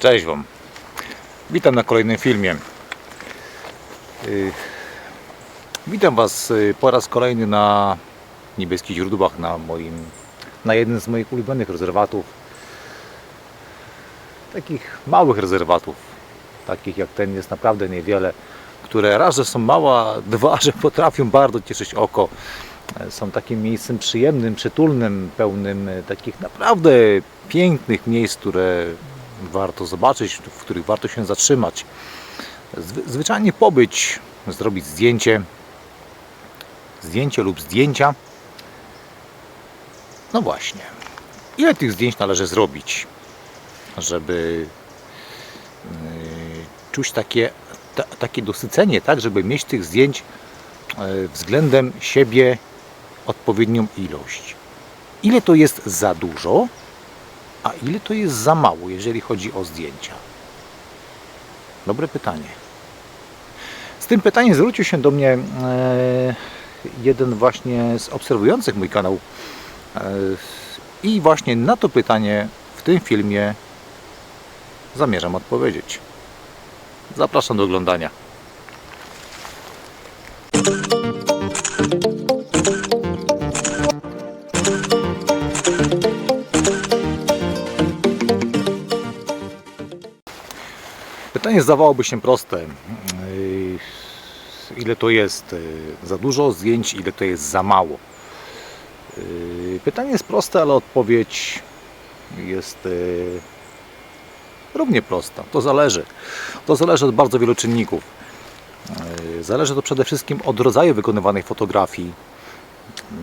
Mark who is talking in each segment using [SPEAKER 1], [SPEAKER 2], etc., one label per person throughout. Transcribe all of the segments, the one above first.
[SPEAKER 1] Cześć Wam. Witam na kolejnym filmie. Yy, Witam Was yy, po raz kolejny na niebieskich źródłach, na moim, na jednym z moich ulubionych rezerwatów. Takich małych rezerwatów, takich jak ten jest naprawdę niewiele, które raz, że są małe, a dwa, że potrafią bardzo cieszyć oko. Są takim miejscem przyjemnym, przytulnym, pełnym e, takich naprawdę pięknych miejsc, które warto zobaczyć, w których warto się zatrzymać. Zwy- Zwyczajnie pobyć, zrobić zdjęcie, zdjęcie lub zdjęcia. No właśnie, ile tych zdjęć należy zrobić, żeby yy, czuć takie, ta, takie dosycenie, tak, żeby mieć tych zdjęć yy, względem siebie odpowiednią ilość. Ile to jest za dużo, a ile to jest za mało, jeżeli chodzi o zdjęcia? Dobre pytanie. Z tym pytaniem zwrócił się do mnie e, jeden właśnie z obserwujących mój kanał. E, I właśnie na to pytanie w tym filmie zamierzam odpowiedzieć. Zapraszam do oglądania. Pytanie zdawałoby się proste. Yy, Ile to jest yy, za dużo zdjęć, ile to jest za mało? Yy, Pytanie jest proste, ale odpowiedź jest równie prosta. To zależy. To zależy od bardzo wielu czynników. Zależy to przede wszystkim od rodzaju wykonywanej fotografii.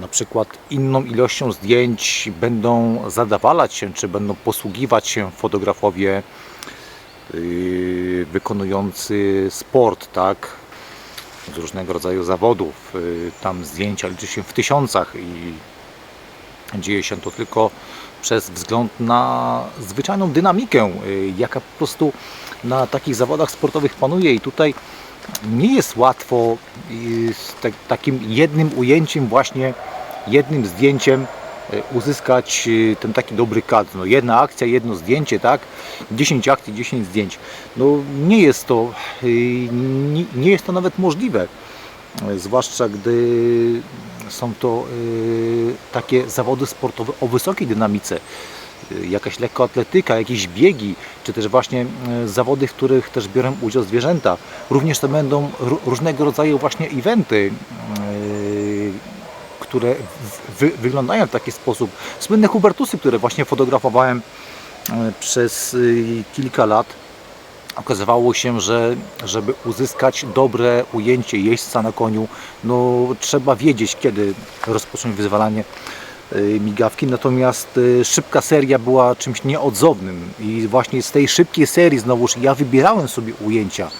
[SPEAKER 1] Na przykład inną ilością zdjęć będą zadawalać się, czy będą posługiwać się fotografowie wykonujący sport, tak? Z różnego rodzaju zawodów. Yy, Tam zdjęcia liczy się w tysiącach i dzieje się to tylko przez wzgląd na zwyczajną dynamikę, yy, jaka po prostu na takich zawodach sportowych panuje i tutaj nie jest łatwo z tak, takim jednym ujęciem, właśnie jednym zdjęciem uzyskać yy, ten taki dobry kadr. No jedna akcja, jedno zdjęcie, tak? 10 akcji, 10 zdjęć. No nie jest to, yy, nie, jest to nawet możliwe. Zwłaszcza gdy są to takie zawody sportowe o wysokiej dynamice. Jakaś lekkoatletyka, jakieś biegi, czy też właśnie zawody, w których też biorą udział zwierzęta. Również to będą ró- różnego rodzaju właśnie eventy, które wy, wyglądają w taki sposób. Słynne Hubertusy, które właśnie fotografowałem e, przez y, kilka lat. Okazywało się, że żeby uzyskać dobre ujęcie jeźdźca na koniu, no trzeba wiedzieć, kiedy rozpocząć wyzwalanie y, migawki. Natomiast szybka seria była czymś nieodzownym i właśnie z tej szybkiej serii znowuż ja wybierałem sobie ujęcia,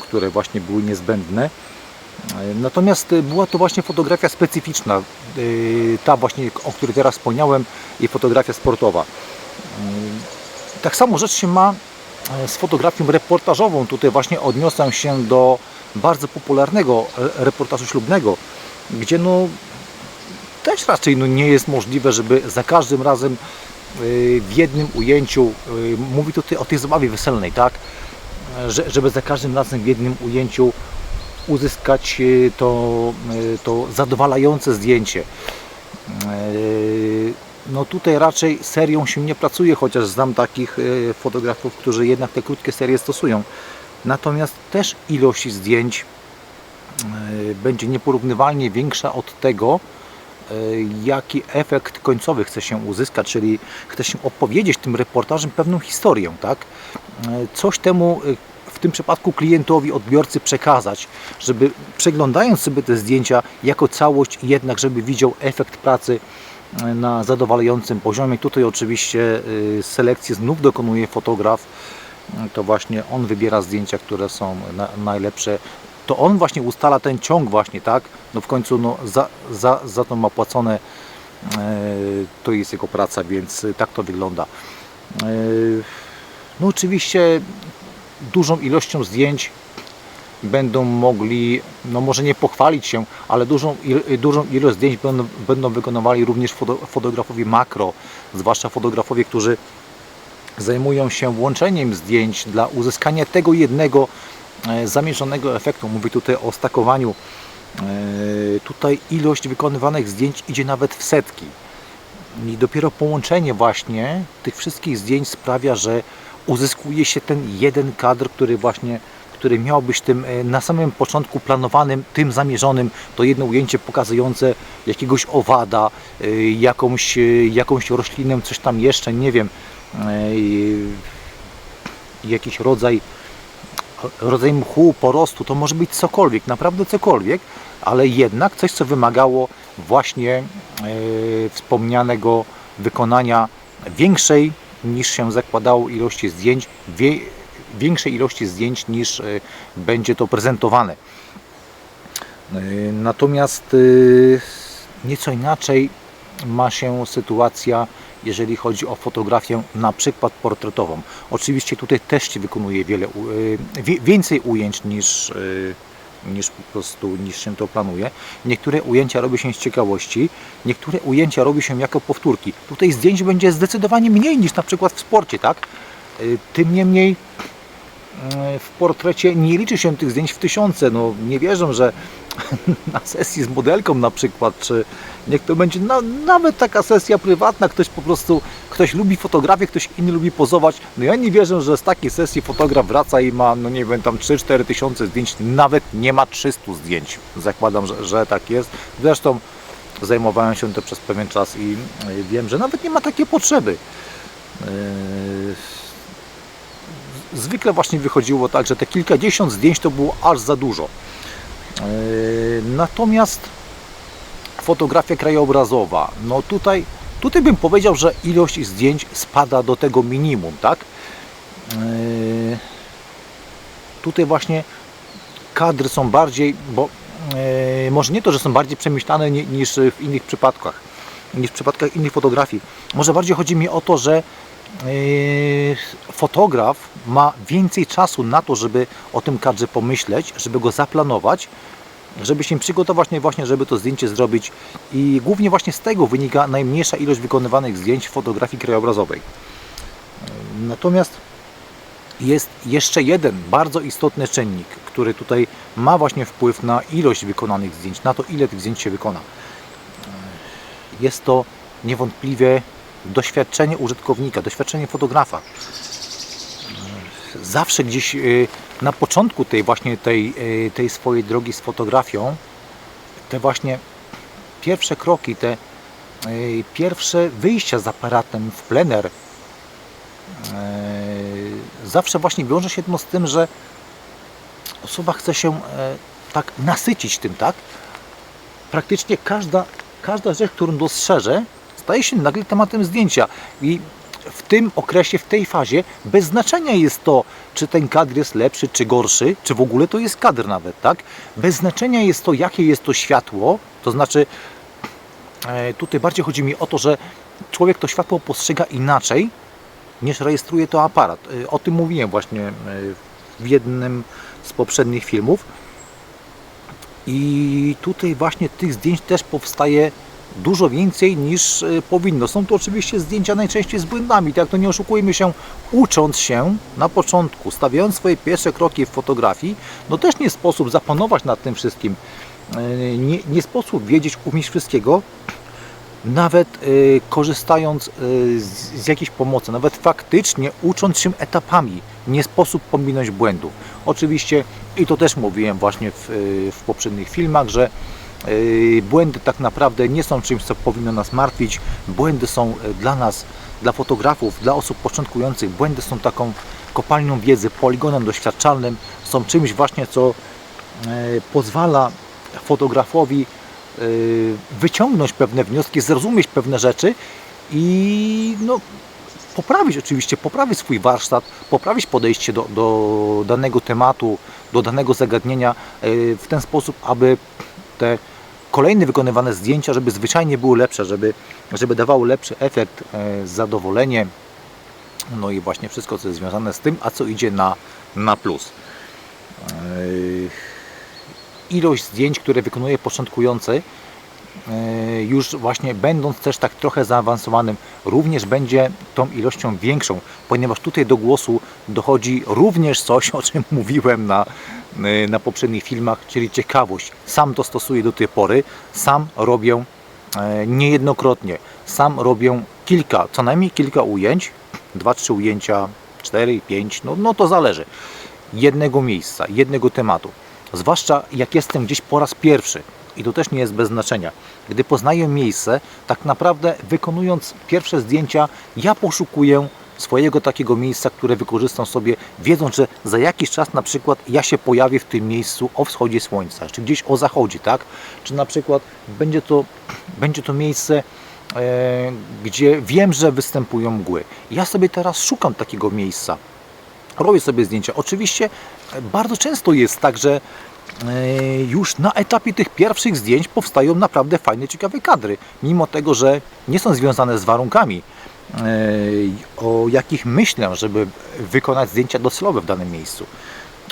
[SPEAKER 1] które właśnie były niezbędne. Natomiast y, była to właśnie fotografia specyficzna, y, ta właśnie, o której teraz wspomniałem, i fotografia sportowa. Y, Tak samo rzecz się ma z fotografią reportażową. Tutaj właśnie odniosę się do bardzo popularnego e, reportażu ślubnego, gdzie no też raczej no, nie jest możliwe, żeby za każdym razem w jednym ujęciu, mówi tutaj o tej zabawie weselnej, tak? Że, żeby za każdym razem w jednym ujęciu uzyskać y, to, y, to zadowalające zdjęcie. Y, No tutaj raczej serią się nie pracuje, chociaż znam takich fotografów, którzy jednak te krótkie serie stosują. Natomiast też ilość zdjęć będzie nieporównywalnie większa od tego, jaki efekt końcowy chce się uzyskać, czyli chce się opowiedzieć tym reportażem pewną historię, tak? Coś temu w tym przypadku klientowi, odbiorcy przekazać, żeby przeglądając sobie te zdjęcia jako całość, jednak żeby widział efekt pracy y, na zadowalającym poziomie. Tutaj oczywiście y, selekcję znów dokonuje fotograf. Y, To właśnie on wybiera zdjęcia, które są na, najlepsze. To on właśnie ustala ten ciąg właśnie, tak? No w końcu no, za, za, za to ma płacone. y, To jest jego praca, więc tak to wygląda. No oczywiście dużą ilością zdjęć będą mogli, no może nie pochwalić się, ale dużą, il- dużą ilość zdjęć będą, będą wykonywali również foto, fotografowie makro, zwłaszcza fotografowie, którzy zajmują się łączeniem zdjęć dla uzyskania tego jednego e, zamierzonego efektu. Mówię tutaj o stakowaniu. E, Tutaj ilość wykonywanych zdjęć idzie nawet w setki. I dopiero połączenie właśnie tych wszystkich zdjęć sprawia, że uzyskuje się ten jeden kadr, który właśnie który miał być tym e, na samym początku planowanym, tym zamierzonym, to jedno ujęcie pokazujące jakiegoś owada, e, jakąś, e, jakąś roślinę, coś tam jeszcze, nie wiem, jakiś rodzaj rodzaj mchu, porostu, to może być cokolwiek, naprawdę cokolwiek, ale jednak coś, co wymagało właśnie wspomnianego wykonania większej niż się zakładało ilości zdjęć, większej ilości zdjęć niż e, będzie to prezentowane. E, Natomiast e, nieco inaczej ma się sytuacja, jeżeli chodzi o fotografię na przykład portretową. Oczywiście tutaj też się wykonuje wiele, więcej ujęć niż, niż po prostu niż się to planuje. Niektóre ujęcia robi się z ciekawości, niektóre ujęcia robi się jako powtórki. Tutaj zdjęć będzie zdecydowanie mniej niż na przykład w sporcie, tak? E, Tym niemniej w portrecie nie liczy się tych zdjęć w tysiące. No, nie wierzę, że na sesji z modelką na przykład, czy niech to będzie na, nawet taka sesja prywatna, ktoś po prostu, ktoś lubi fotografię, ktoś inny lubi pozować. No ja nie wierzę, że z takiej sesji fotograf wraca i ma, no nie wiem, tam 3-4 tysiące zdjęć, nawet nie ma 300 zdjęć. Zakładam, że, że tak jest. Zresztą zajmowałem się tym przez pewien czas i wiem, że nawet nie ma takiej potrzeby. Yy, zwykle właśnie wychodziło tak, że te kilkadziesiąt zdjęć to było aż za dużo. Yy, Natomiast fotografia krajobrazowa, no tutaj, tutaj bym powiedział, że ilość zdjęć spada do tego minimum, tak? Yy, Tutaj właśnie kadry są bardziej, bo yy, może nie to, że są bardziej przemyślane ni- niż w innych przypadkach, niż w przypadkach innych fotografii. Może bardziej chodzi mi o to, że fotograf ma więcej czasu na to, żeby o tym kadrze pomyśleć, żeby go zaplanować, żeby się przygotować, no właśnie, żeby to zdjęcie zrobić. I głównie właśnie z tego wynika najmniejsza ilość wykonywanych zdjęć w fotografii krajobrazowej. Yy, Natomiast jest jeszcze jeden bardzo istotny czynnik, który tutaj ma właśnie wpływ na ilość wykonanych zdjęć, na to ile tych zdjęć się wykona. Yy, Jest to niewątpliwie doświadczenie użytkownika, doświadczenie fotografa. Zawsze gdzieś y, na początku tej właśnie tej, y, tej swojej drogi z fotografią, te właśnie pierwsze kroki, te y, pierwsze wyjścia z aparatem w plener, zawsze właśnie wiąże się no z tym, że osoba chce się tak nasycić tym, tak? Praktycznie każda, każda rzecz, którą dostrzeże, staje się nagle tematem zdjęcia. I w tym okresie, w tej fazie, bez znaczenia jest to, czy ten kadr jest lepszy, czy gorszy, czy w ogóle to jest kadr nawet, tak? Bez znaczenia jest to, jakie jest to światło, to znaczy e, tutaj bardziej chodzi mi o to, że człowiek to światło postrzega inaczej, niż rejestruje to aparat. E, O tym mówiłem właśnie e, w jednym z poprzednich filmów. I tutaj właśnie tych zdjęć też powstaje dużo więcej niż e, powinno. Są to oczywiście zdjęcia najczęściej z błędami, tak to nie oszukujmy się, ucząc się na początku, stawiając swoje pierwsze kroki w fotografii, no też nie sposób zapanować nad tym wszystkim, E, nie, nie sposób wiedzieć, umieć wszystkiego, nawet e, korzystając e, z, z jakiejś pomocy, nawet faktycznie ucząc się etapami, nie sposób pominąć błędów. Oczywiście, i to też mówiłem właśnie w, w poprzednich filmach, że błędy tak naprawdę nie są czymś, co powinno nas martwić. Błędy są e, dla nas, dla fotografów, dla osób początkujących, błędy są taką kopalnią wiedzy, poligonem doświadczalnym, są czymś właśnie, co e, pozwala fotografowi e, wyciągnąć pewne wnioski, zrozumieć pewne rzeczy i no, poprawić oczywiście, poprawić swój warsztat, poprawić podejście do, do danego tematu, do danego zagadnienia w ten sposób, aby te kolejne wykonywane zdjęcia, żeby zwyczajnie były lepsze, żeby, żeby dawały lepszy efekt, e, zadowolenie, no i właśnie wszystko, co jest związane z tym, a co idzie na, na plus. E, Ilość zdjęć, które wykonuje początkujący, już właśnie będąc też tak trochę zaawansowanym, również będzie tą ilością większą, ponieważ tutaj do głosu dochodzi również coś, o czym mówiłem na, e, na poprzednich filmach, czyli ciekawość. Sam to stosuję do tej pory, sam robię e, niejednokrotnie, sam robię kilka, co najmniej kilka ujęć, dwa, trzy ujęcia, cztery, pięć, no, no to zależy, jednego miejsca, jednego tematu. Zwłaszcza jak jestem gdzieś po raz pierwszy, i to też nie jest bez znaczenia. Gdy poznaję miejsce, tak naprawdę wykonując pierwsze zdjęcia, ja poszukuję swojego takiego miejsca, które wykorzystam sobie, wiedząc, że za jakiś czas na przykład ja się pojawię w tym miejscu o wschodzie słońca, czy gdzieś o zachodzie, tak? Czy na przykład będzie to, będzie to miejsce, e, gdzie wiem, że występują mgły. Ja sobie teraz szukam takiego miejsca robię sobie zdjęcia. Oczywiście e, bardzo często jest tak, że już na etapie tych pierwszych zdjęć powstają naprawdę fajne, ciekawe kadry, mimo tego, że nie są związane z warunkami, e, o jakich myślę, żeby wykonać zdjęcia docelowe w danym miejscu.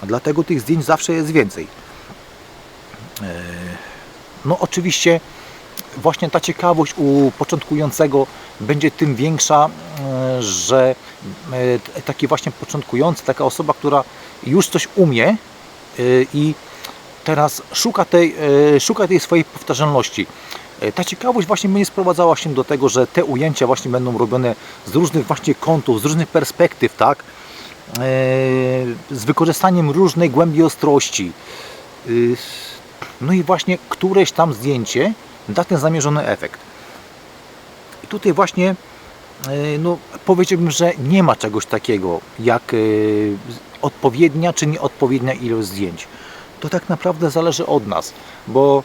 [SPEAKER 1] Dlatego tych zdjęć zawsze jest więcej. No oczywiście właśnie ta ciekawość u początkującego będzie tym większa, e, że e, taki właśnie początkujący, taka osoba, która już coś umie e, i teraz szuka tej, szuka tej swojej powtarzalności. Ta ciekawość właśnie będzie sprowadzała się do tego, że te ujęcia właśnie będą robione z różnych właśnie kątów, z różnych perspektyw, tak? Z wykorzystaniem różnej głębi ostrości. No i właśnie któreś tam zdjęcie da ten zamierzony efekt. I tutaj właśnie e, no, powiedziałbym, że nie ma czegoś takiego jak e, odpowiednia czy nieodpowiednia ilość zdjęć. To tak naprawdę zależy od nas, bo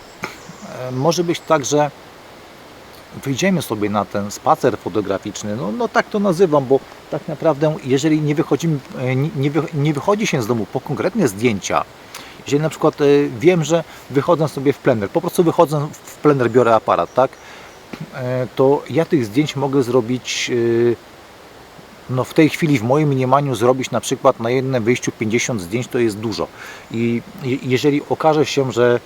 [SPEAKER 1] e, może być tak, że wyjdziemy sobie na ten spacer fotograficzny, no, no tak to nazywam, bo tak naprawdę jeżeli nie, wychodzimy, nie, nie wychodzi się z domu po konkretne zdjęcia, jeżeli na przykład wiem, że wychodzę sobie w plener, po prostu wychodzę w plener, biorę aparat, tak? E, to ja tych zdjęć mogę zrobić e, no w tej chwili w moim mniemaniu zrobić na przykład na jednym wyjściu 50 zdjęć to jest dużo. I jeżeli okaże się, że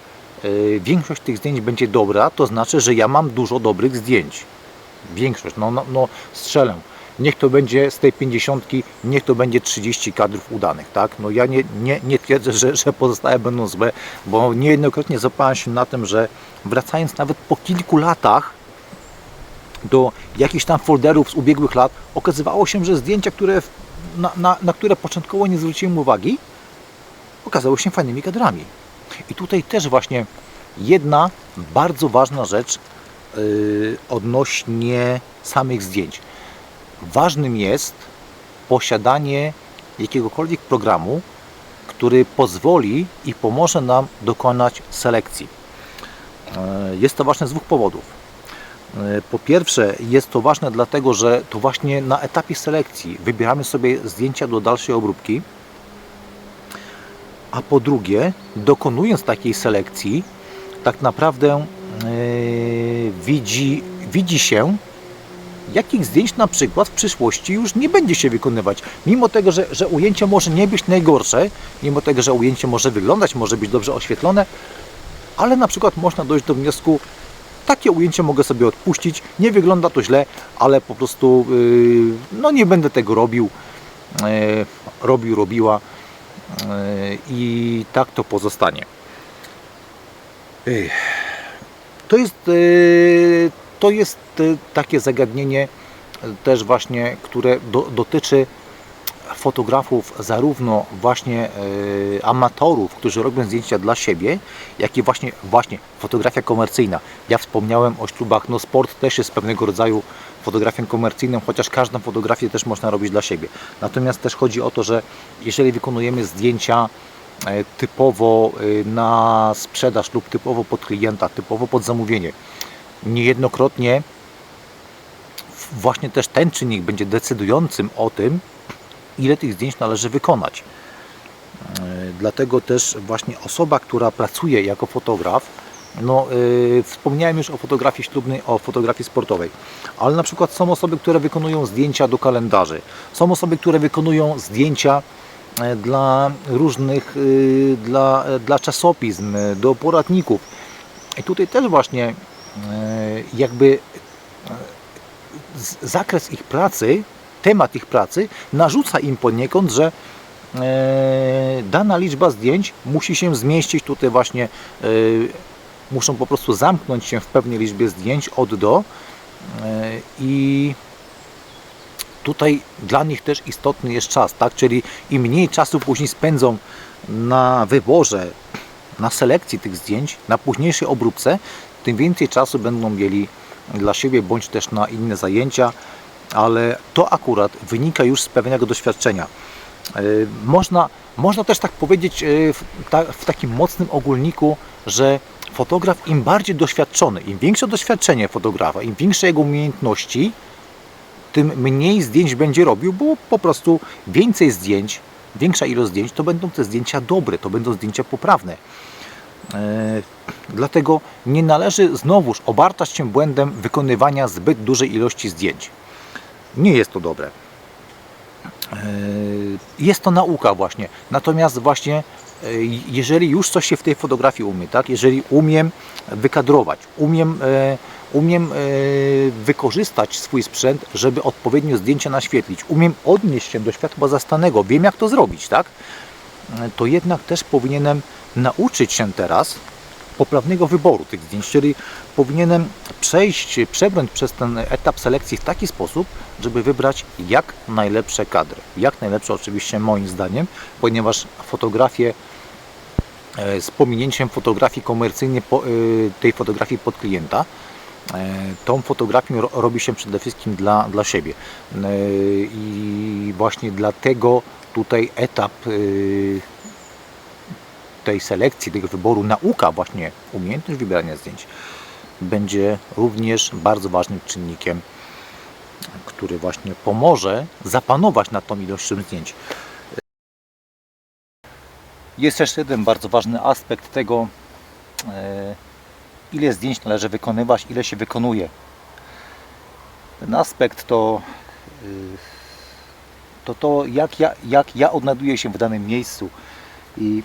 [SPEAKER 1] e, większość tych zdjęć będzie dobra, to znaczy, że ja mam dużo dobrych zdjęć. Większość, no, no, no strzelę. Niech to będzie z tej 50, niech to będzie 30 kadrów udanych, tak? No ja nie, nie, nie twierdzę, że, że pozostałe będą złe, bo niejednokrotnie zapałem się na tym, że wracając nawet po kilku latach do jakichś tam folderów z ubiegłych lat, okazywało się, że zdjęcia, które, na, na, na które początkowo nie zwróciłem uwagi, okazały się fajnymi kadrami. I tutaj też właśnie jedna bardzo ważna rzecz yy, odnośnie samych zdjęć. Ważnym jest posiadanie jakiegokolwiek programu, który pozwoli i pomoże nam dokonać selekcji. E, jest to ważne z dwóch powodów. E, po pierwsze, jest to ważne dlatego, że to właśnie na etapie selekcji wybieramy sobie zdjęcia do dalszej obróbki, a po drugie, dokonując takiej selekcji, tak naprawdę yy, widzi, widzi się, jakich zdjęć na przykład w przyszłości już nie będzie się wykonywać. Mimo tego, że, że ujęcie może nie być najgorsze, mimo tego, że ujęcie może wyglądać, może być dobrze oświetlone, ale na przykład można dojść do wniosku, takie ujęcie mogę sobie odpuścić, nie wygląda to źle, ale po prostu yy, no nie będę tego robił, yy, robił, robiła yy, i tak to pozostanie. To jest to jest y, takie zagadnienie y, też właśnie, które do, dotyczy fotografów, zarówno właśnie y, amatorów, którzy robią zdjęcia dla siebie, jak i właśnie, właśnie fotografia komercyjna. Ja wspomniałem o ślubach, no sport też jest pewnego rodzaju fotografią komercyjną, chociaż każdą fotografię też można robić dla siebie. Natomiast też chodzi o to, że jeżeli wykonujemy zdjęcia e, typowo na sprzedaż lub typowo pod klienta, typowo pod zamówienie, niejednokrotnie właśnie też ten czynnik będzie decydującym o tym, ile tych zdjęć należy wykonać. E, dlatego też właśnie osoba, która pracuje jako fotograf, no, yy, wspomniałem już o fotografii ślubnej, o fotografii sportowej, ale na przykład są osoby, które wykonują zdjęcia do kalendarzy, są osoby, które wykonują zdjęcia e, dla różnych, yy, dla, dla czasopism, do poradników. I tutaj też właśnie jakby z- zakres ich pracy, temat ich pracy narzuca im poniekąd, że e, dana liczba zdjęć musi się zmieścić tutaj właśnie, e, muszą po prostu zamknąć się w pewnej liczbie zdjęć od do e, i tutaj dla nich też istotny jest czas, tak? Czyli im mniej czasu później spędzą na wyborze, na selekcji tych zdjęć, na późniejszej obróbce, tym więcej czasu będą mieli dla siebie bądź też na inne zajęcia, ale to akurat wynika już z pewnego doświadczenia. E, Można, można też tak powiedzieć e, w, ta, w takim mocnym ogólniku, że fotograf im bardziej doświadczony, im większe doświadczenie fotografa, im większe jego umiejętności, tym mniej zdjęć będzie robił, bo po prostu więcej zdjęć, większa ilość zdjęć, to będą te zdjęcia dobre, to będą zdjęcia poprawne. E, Dlatego nie należy znowuż obarczać się błędem wykonywania zbyt dużej ilości zdjęć. Nie jest to dobre. E, Jest to nauka właśnie. Natomiast właśnie e, jeżeli już coś się w tej fotografii umie, tak? Jeżeli umiem wykadrować, umiem, e, umiem wykorzystać swój sprzęt, żeby odpowiednio zdjęcia naświetlić, umiem odnieść się do światła zastanego, wiem jak to zrobić, tak? To jednak też powinienem nauczyć się teraz poprawnego wyboru tych zdjęć, czyli powinienem przejść, przebrnąć przez ten etap selekcji w taki sposób, żeby wybrać jak najlepsze kadry. Jak najlepsze oczywiście moim zdaniem, ponieważ fotografię e, z pominięciem fotografii komercyjnej, e, tej fotografii pod klienta, e, tą fotografię ro- robi się przede wszystkim dla, dla siebie. I właśnie dlatego tutaj etap tej selekcji, tego wyboru, nauka właśnie, umiejętność wybierania zdjęć będzie również bardzo ważnym czynnikiem, który właśnie pomoże zapanować nad tą ilością zdjęć. Jest jeszcze jeden bardzo ważny aspekt tego, e, ile zdjęć należy wykonywać, ile się wykonuje. Ten aspekt to y, to, to jak, ja, jak ja odnajduję się w danym miejscu i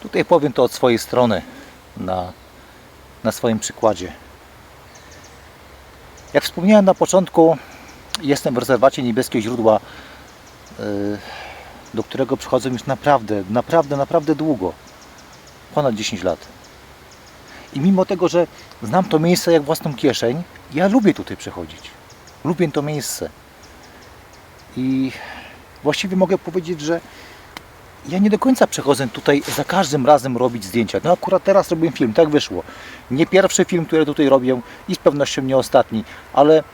[SPEAKER 1] Tutaj powiem to od swojej strony, na, na swoim przykładzie. Jak wspomniałem na początku, jestem w rezerwacie Niebieskie Źródła, yy, do którego przychodzę już naprawdę, naprawdę, naprawdę długo. Ponad 10 lat. I mimo tego, że znam to miejsce jak własną kieszeń, ja lubię tutaj przychodzić. Lubię to miejsce. I właściwie mogę powiedzieć, że ja nie do końca przechodzę tutaj za każdym razem robić zdjęcia. No akurat teraz robię film, tak wyszło. Nie pierwszy film, który tutaj robię i z pewnością nie ostatni, ale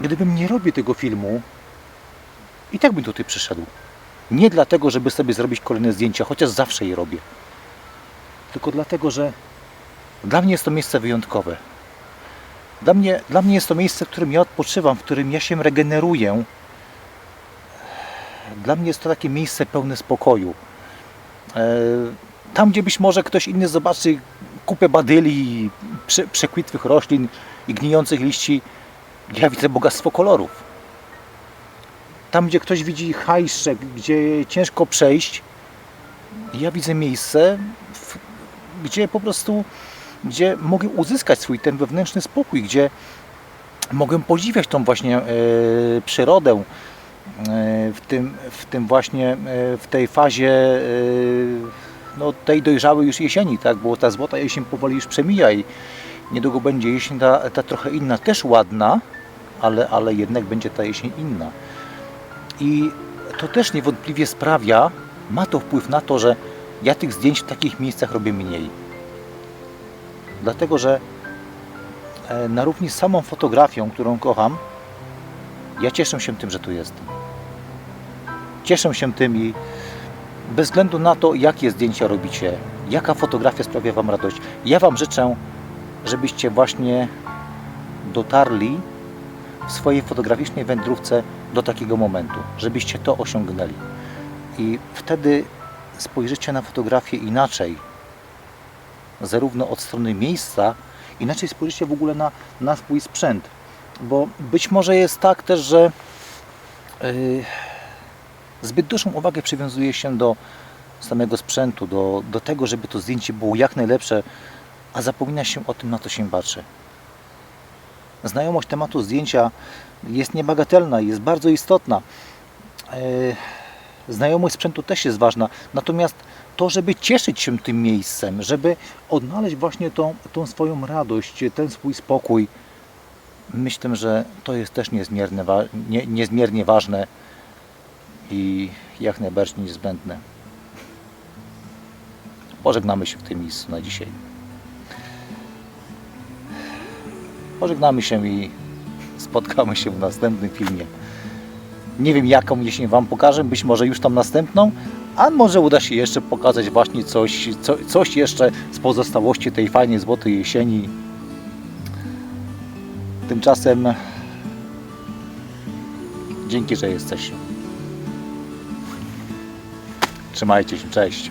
[SPEAKER 1] gdybym nie robił tego filmu, i tak bym tutaj przyszedł. Nie dlatego, żeby sobie zrobić kolejne zdjęcia, chociaż zawsze je robię. Tylko dlatego, że dla mnie jest to miejsce wyjątkowe. Dla mnie, dla mnie jest to miejsce, w którym ja odpoczywam, w którym ja się regeneruję. Dla mnie jest to takie miejsce pełne spokoju. E, Tam, gdzie być może ktoś inny zobaczy kupę badyli, prze, przekwitłych roślin i gnijących liści, ja widzę bogactwo kolorów. Tam, gdzie ktoś widzi hajszczek, gdzie ciężko przejść, ja widzę miejsce, w, gdzie po prostu, gdzie mogę uzyskać swój ten wewnętrzny spokój, gdzie mogę podziwiać tą właśnie e, przyrodę, w tym, w tym właśnie, e, w tej fazie e, no, tej dojrzałej już jesieni, tak? bo ta złota jesień powoli już przemija i niedługo będzie jesień ta, ta trochę inna, też ładna, ale, ale jednak będzie ta jesień inna. I to też niewątpliwie sprawia, ma to wpływ na to, że ja tych zdjęć w takich miejscach robię mniej. Dlatego, że e, na równi z samą fotografią, którą kocham, ja cieszę się tym, że tu jestem. Cieszę się tym i bez względu na to, jakie zdjęcia robicie, jaka fotografia sprawia Wam radość, ja Wam życzę, żebyście właśnie dotarli w swojej fotograficznej wędrówce do takiego momentu, żebyście to osiągnęli. I wtedy spojrzycie na fotografię inaczej, zarówno od strony miejsca, inaczej spojrzycie w ogóle na, na swój sprzęt. Bo być może jest tak też, że yy, zbyt dużą uwagę przywiązuje się do samego sprzętu, do, do tego, żeby to zdjęcie było jak najlepsze a zapomina się o tym, na co się patrzy. Znajomość tematu zdjęcia jest niebagatelna, jest bardzo istotna. E, Znajomość sprzętu też jest ważna, natomiast to, żeby cieszyć się tym miejscem, żeby odnaleźć właśnie tą, tą swoją radość, ten swój spokój, myślę, że to jest też niezmiernie, wa- nie, niezmiernie ważne i jak najbardziej niezbędne. Pożegnamy się w tym miejscu na dzisiaj. Pożegnamy się i spotkamy się w następnym filmie. Nie wiem jaką jeśli Wam pokażę, być może już tam następną, a może uda się jeszcze pokazać właśnie coś, co, coś jeszcze z pozostałości tej fajnej złotej jesieni. Tymczasem dzięki, że jesteście. Trzymajcie się, cześć.